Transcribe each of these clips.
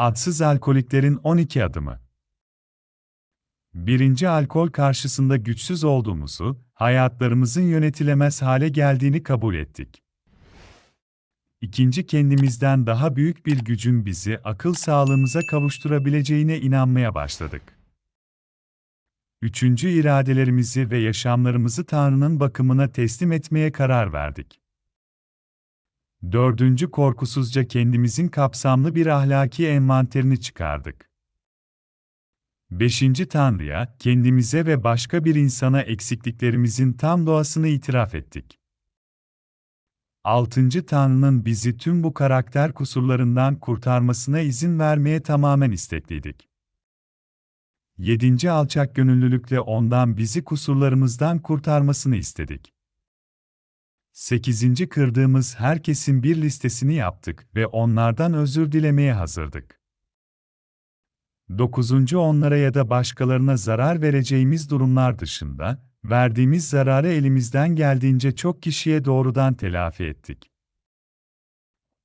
Adsız alkoliklerin 12 adımı. Birinci alkol karşısında güçsüz olduğumuzu, hayatlarımızın yönetilemez hale geldiğini kabul ettik. İkinci kendimizden daha büyük bir gücün bizi akıl sağlığımıza kavuşturabileceğine inanmaya başladık. Üçüncü iradelerimizi ve yaşamlarımızı Tanrı'nın bakımına teslim etmeye karar verdik. Dördüncü korkusuzca kendimizin kapsamlı bir ahlaki envanterini çıkardık. Beşinci Tanrı'ya, kendimize ve başka bir insana eksikliklerimizin tam doğasını itiraf ettik. Altıncı Tanrı'nın bizi tüm bu karakter kusurlarından kurtarmasına izin vermeye tamamen istekliydik. Yedinci alçak gönüllülükle ondan bizi kusurlarımızdan kurtarmasını istedik. Sekizinci kırdığımız herkesin bir listesini yaptık ve onlardan özür dilemeye hazırdık. Dokuzuncu onlara ya da başkalarına zarar vereceğimiz durumlar dışında, verdiğimiz zararı elimizden geldiğince çok kişiye doğrudan telafi ettik.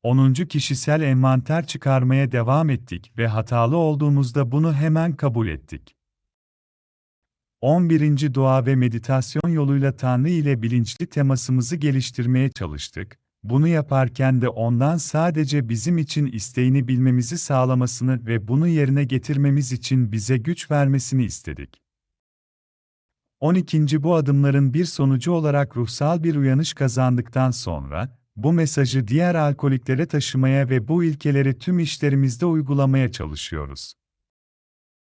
Onuncu kişisel envanter çıkarmaya devam ettik ve hatalı olduğumuzda bunu hemen kabul ettik. 11. Dua ve meditasyon yoluyla Tanrı ile bilinçli temasımızı geliştirmeye çalıştık. Bunu yaparken de ondan sadece bizim için isteğini bilmemizi sağlamasını ve bunu yerine getirmemiz için bize güç vermesini istedik. 12. Bu adımların bir sonucu olarak ruhsal bir uyanış kazandıktan sonra, bu mesajı diğer alkoliklere taşımaya ve bu ilkeleri tüm işlerimizde uygulamaya çalışıyoruz.